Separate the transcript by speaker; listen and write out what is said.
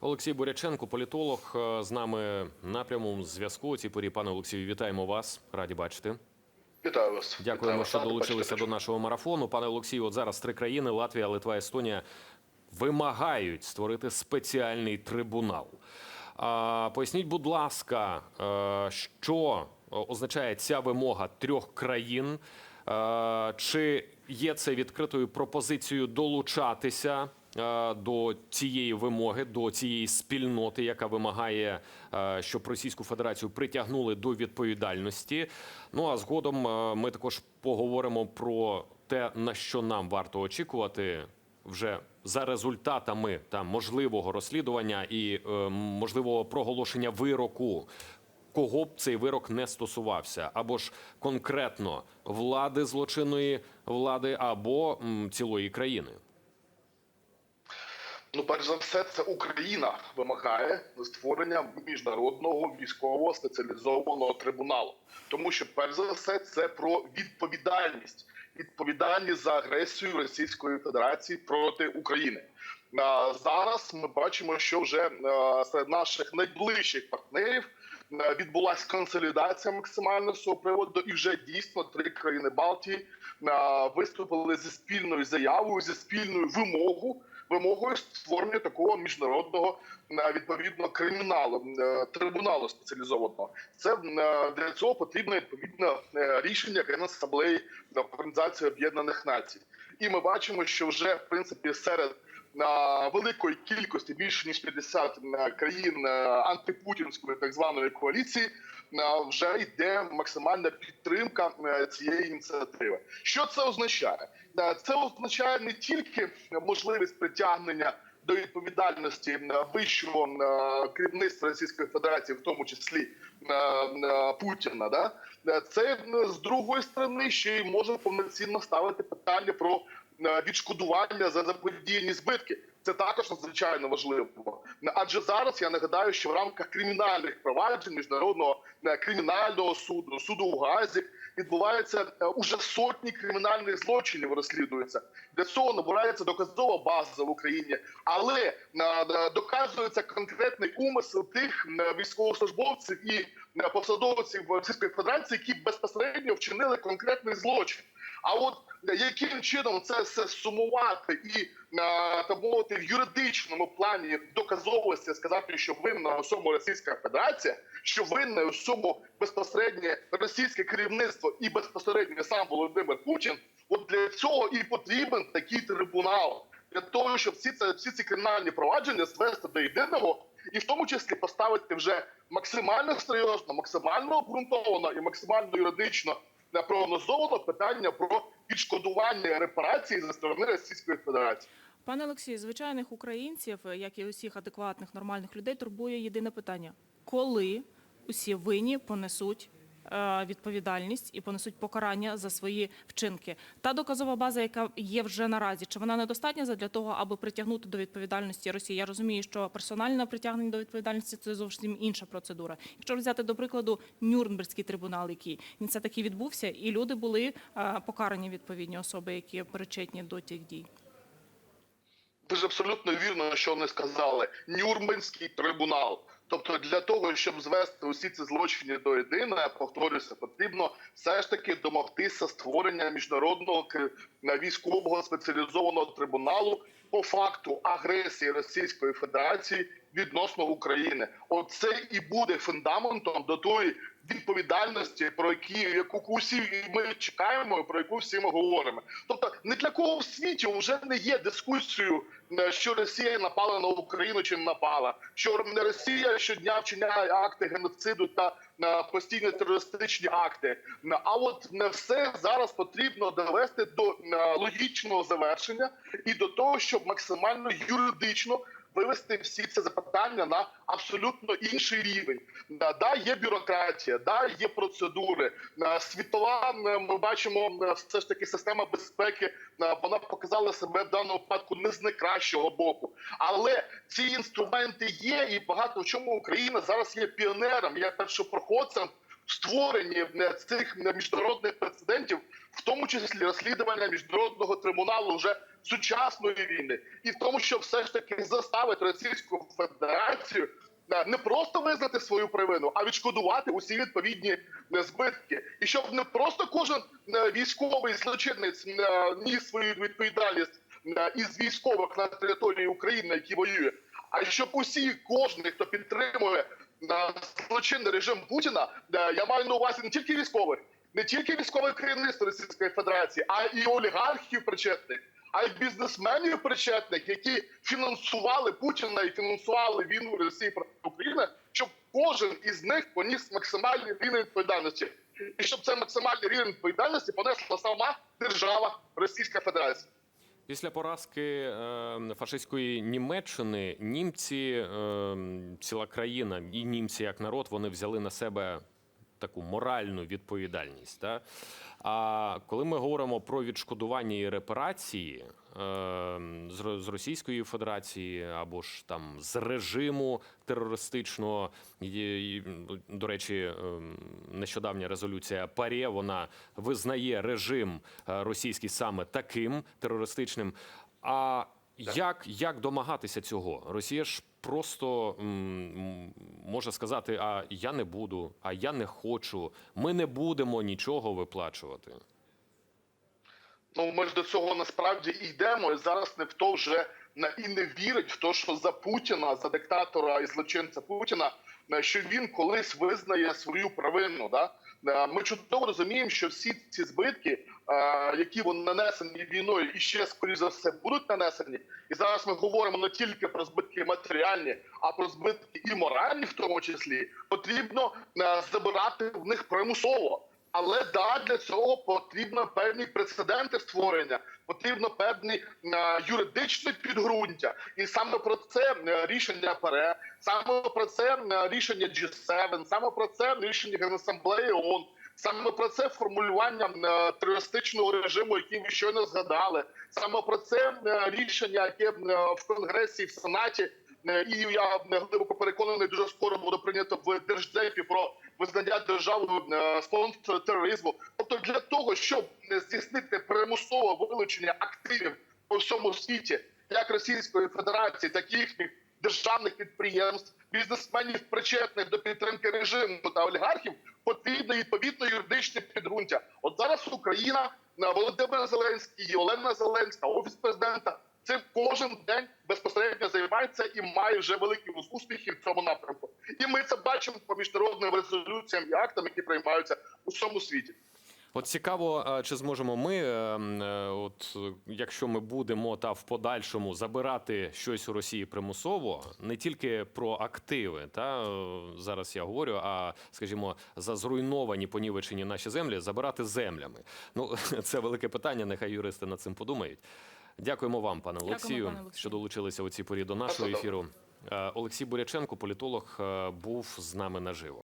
Speaker 1: Олексій Буряченко, політолог, е, з нами на прямому зв'язку. У цій порі, пане Олексію, вітаємо вас. Раді бачити.
Speaker 2: Вітаю вас.
Speaker 1: Дякуємо,
Speaker 2: Вітаю
Speaker 1: що
Speaker 2: Радий
Speaker 1: долучилися до нашого марафону. Пане Олексію, от зараз три країни Латвія, Литва, Естонія вимагають створити спеціальний трибунал. А, поясніть, будь ласка, е, що означає ця вимога трьох країн? Е, Чи є це відкритою пропозицією долучатися е, до цієї вимоги, до цієї спільноти, яка вимагає, е, щоб Російську Федерацію притягнули до відповідальності? Ну а згодом е, ми також поговоримо про те, на що нам варто очікувати вже за результатами там можливого розслідування і е, можливого проголошення вироку. Кого б цей вирок не стосувався, або ж конкретно влади злочинної влади, або м, цілої країни.
Speaker 2: Ну, перш за все, це Україна вимагає створення міжнародного військового спеціалізованого трибуналу, тому що перш за все це про відповідальність, відповідальність за агресію Російської Федерації проти України. Зараз ми бачимо, що вже серед наших найближчих партнерів відбулася консолідація максимально з цього приводу, і вже дійсно три країни Балтії виступили зі спільною заявою, зі спільною вимогою вимогою створення такого міжнародного е, відповідно криміналу е, трибуналу спеціалізованого. Це е, для цього потрібно відповідно е, рішення Генасамблеї Організації Об'єднаних Націй. І ми бачимо, що вже в принципі серед великої кількості більше ніж 50 е, країн е, антипутінської так званої коаліції. е, Вже йде максимальна підтримка цієї ініціативи. Що це означає? Це означає не тільки можливість притягнення до відповідальності вищого керівництва Російської Федерації, в тому числі Путіна, да це з другої сторони ще й може повноцінно ставити питання про відшкодування за заподіяні збитки. Це також надзвичайно важливо. Адже зараз я нагадаю, що в рамках кримінальних проваджень міжнародного е, кримінального суду, суду у Газі відбуваються е, уже сотні кримінальних злочинів розслідуються. Для цього набирається доказова база в Україні, але е, е, доказується конкретний умисел тих е, військовослужбовців і е, посадовців Російської Федерації, які безпосередньо вчинили конкретний злочин. А от яким чином це все сумувати і так мовити в юридичному плані доказовості сказати, що винна у Російська Федерація, що винне у безпосереднє російське керівництво і безпосередньо сам Володимир Путін. От для цього і потрібен такий трибунал для того, щоб всі це всі ці кримінальні провадження звести до єдиного, і в тому числі поставити вже максимально серйозно, максимально обґрунтовано і максимально юридично не прогнозовано питання про відшкодування репарації за сторони Російської Федерації.
Speaker 3: Пане Олексію, звичайних українців, як і усіх адекватних нормальних людей, турбує єдине питання: коли усі винні понесуть відповідальність і понесуть покарання за свої вчинки? Та доказова база, яка є вже наразі, чи вона недостатня для того, аби притягнути до відповідальності Росії? Я розумію, що персональне притягнення до відповідальності це зовсім інша процедура. Якщо взяти до прикладу Нюрнберзький трибунал, який він все таки відбувся, і люди були е, покарані відповідні особи, які причетні до тих дій.
Speaker 2: Ви ж абсолютно вірно, що вони сказали. Нюрнберзький трибунал. Тобто, для того, щоб звести усі ці злочини до єдиного, повторюся, потрібно все ж таки домогтися створення міжнародного військового спеціалізованого трибуналу по факту агресії Російської Федерації відносно України. Оце і буде фундаментом до тої відповідальності, про які яку усі ми чекаємо, про яку всі ми говоримо. Тобто, не для кого в світі вже не є дискусією, е, що Росія напала на Україну чи не напала, що Росія щодня вчиняє акти геноциду та е, постійні терористичні акти. А от не все зараз потрібно довести до е, логічного завершення і до того, щоб максимально юридично вивести всі ці запитання на абсолютно інший рівень. Да, да, є бюрократія, да, є процедури. Е, Світова е, ми бачимо е, все ж таки система безпеки. е, Вона показала себе в даному випадку не з найкращого боку. Але ці інструменти є, і багато в чому Україна зараз є піонером, є першопроходцем. В цих міжнародних прецедентів, в тому числі розслідування міжнародного трибуналу вже сучасної війни, і в тому, що все ж таки заставить Російську Федерацію е, не просто визнати свою провину, а відшкодувати усі відповідні е, збитки, і щоб не просто кожен е, військовий злочинець ніс свою відповідальність із військових на території України, які воює, а щоб усі кожен, хто підтримує злочинний режим Путіна, е, я маю на увазі не тільки військових, не тільки військове керівництво Російської Федерації, а і олігархів причетних, а й бізнесменів причетних, які фінансували Путіна і фінансували війну Росії проти України, щоб кожен із них поніс максимальний рівень відповідальності, і щоб це максимальний рівень відповідальності понесла сама держава Російська Федерація.
Speaker 1: Після поразки е, фашистської Німеччини німці, е, ціла країна і німці як народ, вони взяли на себе таку моральну відповідальність. Та? А коли ми говоримо про відшкодування і репарації е, з, Російської Федерації або ж там з режиму терористичного, до речі, е, нещодавня резолюція ПАРЄ, вона визнає режим е, російський саме таким терористичним. А як, як домагатися цього? Росія ж просто м, може сказати: а я не буду, а я не хочу. Ми не будемо нічого виплачувати.
Speaker 2: Ну ми ж до цього насправді йдемо. І зараз не в то вже і не вірить в те, що за Путіна, за диктатора і злочинця Путіна, е, що він колись визнає свою провину. Да? Е, Ми чудово розуміємо, що всі ці збитки, е, які вони нанесені війною, і ще скоріш за все будуть нанесені. І зараз ми говоримо не тільки про збитки матеріальні, а про збитки і моральні, в тому числі, потрібно забирати в них примусово. Але да, для цього потрібно певні прецеденти створення, потрібно певні е, юридичне підґрунтя. І саме про це е, рішення ПАРЕ, саме про це е, рішення G7, саме про це рішення Генасамблеї ООН, саме про це формулювання терористичного режиму, який ви щойно згадали, саме про це рішення, яке в Конгресі в Сенаті. І я глибоко переконаний, дуже скоро буде прийнято в держдепі про визнання державою е, спонсора тероризму. Тобто для того, щоб е, здійснити примусове вилучення активів по всьому світі, як Російської Федерації, так і їхніх державних підприємств, бізнесменів, причетних до підтримки режиму та олігархів, потрібно відповідно юридичне підґрунтя. От зараз Україна, е, Володимир Зеленський, Олена Зеленська, офіс президента. Цим кожен день безпосередньо займається і має вже великі успіхи в цьому напрямку. І ми це бачимо по міжнародним резолюціям і актам, які приймаються у всьому світі.
Speaker 1: От цікаво, чи зможемо ми, е, м, е, от якщо ми будемо та в подальшому забирати щось у Росії примусово, не тільки про активи, та е, зараз я говорю, а скажімо, за зруйновані понівечені наші землі забирати землями. Ну це велике питання. Нехай юристи над цим подумають. Дякуємо вам, пане
Speaker 3: Дякуємо,
Speaker 1: Олексію,
Speaker 3: пане Олексію.
Speaker 1: що долучилися у цій порі до нашого ефіру. Е, Олексій Буряченко, політолог, е, був з нами наживо.